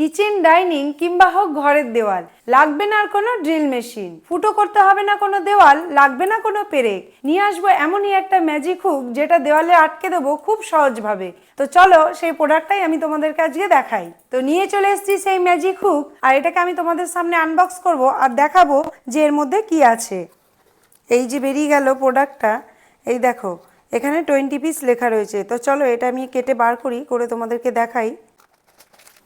Kitchen, dining কিংবা হোক ঘরের দেওয়াল। লাগবে না আর কোনো ড্রিল মেশিন। ফুটো করতে হবে না কোনো দেওয়াল, লাগবে না কোনো পেরেক। নিয়ে আসব এমনই একটা ম্যাজিক হুক যেটা দেওয়ালে আটকে দেবো খুব সহজভাবে। তো চলো সেই প্রোডাক্টটাই আমি তোমাদেরকে আজকে দেখাই। তো নিয়ে চলে এসেছি সেই ম্যাজিক হুক আর এটাকে আমি তোমাদের সামনে আনবক্স করব আর দেখাবো যে এর মধ্যে কি আছে। এই যে বেরিয়ে গেল প্রোডাক্টটা এই দেখো, এখানে টোয়েন্টি পিস লেখা রয়েছে। তো চলো এটা আমি কেটে বার করি, করে তোমাদেরকে দেখাই।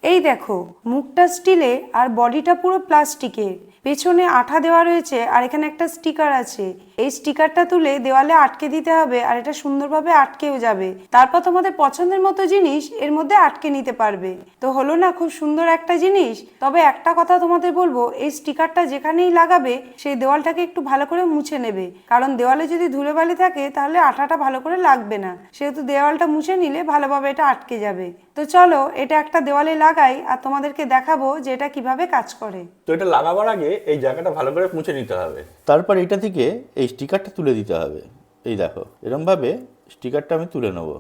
এই দেখো মুখটা স্টিলে আর বডিটা পুরো প্লাস্টিকের পেছনে আঠা দেওয়া রয়েছে আর এখানে একটা স্টিকার আছে। এই স্টিকারটা তুলে দেওয়ালে আটকে দিতে হবে আর এটা সুন্দরভাবে আটকেও যাবে। তারপর তোমাদের পছন্দের মতো জিনিস এর মধ্যে আটকে নিতে পারবে। তো হলো না খুব সুন্দর একটা জিনিস। তবে একটা কথা তোমাদের বলব, এই স্টিকারটা যেখানেই লাগাবে, সেই দেওয়ালটাকে একটু ভালো করে মুছে নেবে। কারণ দেওয়ালে যদি ধুলোবালি থাকে, তাহলে আঠাটা ভালো করে লাগবে না। সেহেতু দেওয়ালটা মুছে নিলে ভালোভাবে এটা আটকে যাবে। তো চলো, এটা একটা দেওয়ালে লাগাই আর তোমাদেরকে দেখাবো যে এটা কীভাবে কাজ করে। তো এটা লাগাবার আগে এই জায়গাটা ভালো করে মুছে নিতে হবে। তারপর এটা থেকে এই স্টিকারটা তুলে দিতে হবে। এই দেখো, এরমভাবে স্টিকারটা আমি তুলে নেব।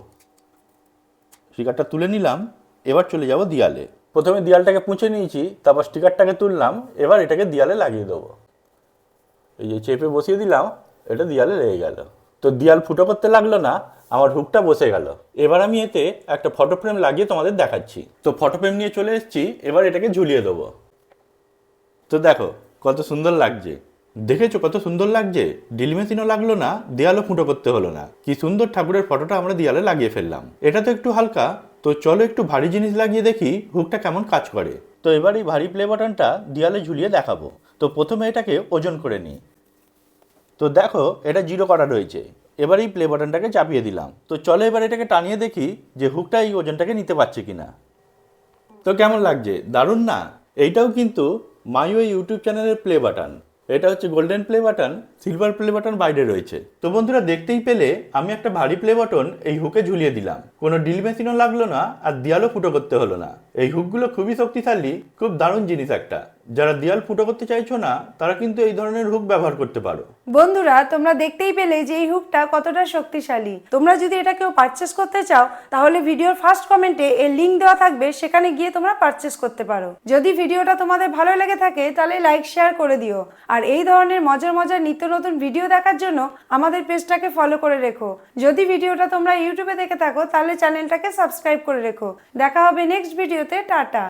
স্টিকারটা তুলে নিলাম, এবার চলে যাব দিয়ালে। প্রথমে দেয়ালটাকে মুছে নিয়েছি, তারপর স্টিকারটাকে তুললাম, এবার এটাকে দেয়ালে লাগিয়ে দেবো। এই যে চেপে বসিয়ে দিলাম, এটা দেয়ালে লেগে গেল। তো দেয়াল ফুটো করতে লাগল না, আমার হুকটা বসে গেল। এবার আমি এতে একটা ফটো ফ্রেম লাগিয়ে তোমাদের দেখাচ্ছি। তো ফটো ফ্রেম নিয়ে চলে এসেছি, এবার এটাকে ঝুলিয়ে দেবো। তো দেখো কত সুন্দর লাগছে। দেখেছ কত সুন্দর লাগছে? ড্রিল মেশিনও লাগল না, দেয়ালও ফুটো করতে হলো না। কি সুন্দর ঠাকুরের ফটোটা আমরা দেয়ালে লাগিয়ে ফেললাম। এটা তো একটু হালকা। তো চলো একটু ভারী জিনিস লাগিয়ে দেখি, হুকটা কেমন কাজ করে। তো এবার এই ভারী প্লে বাটনটা দেয়ালে ঝুলিয়ে দেখাবো। তো প্রথমে এটাকে ওজন করে নিই। তো দেখো, এটা জিরো করা রয়েছে। এবার এই প্লে বাটনটাকে চাপিয়ে দিলাম। তো চলো এবার এটাকে টানিয়ে দেখি যে হুকটা এই ওজনটাকে নিতে পারছে কিনা। তো কেমন লাগছে? দারুণ না? এইটাও কিন্তু মাইও ইউটিউব চ্যানেলের প্লে বাটন এটা হচ্ছে golden play button silver play button বাইরে রয়েছে। তো বন্ধুরা, দেখতেই পেলে আমি একটা ভারী প্লে বাটন এই হুকে ঝুলিয়ে দিলাম। কোনো ডিল মেশিনও লাগল না, আর দেয়ালও ফুটো করতে হলো না। এই হুকগুলো খুবই শক্তিশালী, খুব দারুণ জিনিস একটা। যারা দেয়াল ফুটো করতে চাইছো না, তারা কিন্তু এই ধরনের হুক ব্যবহার করতে পারো। বন্ধুরা, তোমরা দেখতেই পেলে যে এই হুকটা কতটা শক্তিশালী। তোমরা যদি এটা কেউ পারচেস করতে চাও, তাহলে ভিডিওর ফার্স্ট কমেন্টে এর লিংক দেওয়া থাকবে, সেখানে গিয়ে তোমরা পারচেস করতে পারো। যদি ভিডিওটা তোমাদের ভালো লেগে থাকে, তাহলে লাইক শেয়ার করে দিও। আর এই ধরনের মজার মজার নিত্য নতুন ভিডিও দেখার জন্য আমাদের পেজটাকে ফলো করে রেখো। যদি ভিডিওটা তোমরা ইউটিউবে দেখে থাকো, তাহলে চ্যানেলটাকে সাবস্ক্রাইব করে রেখো। দেখা হবে নেক্সট ভিডিওতে টাটা।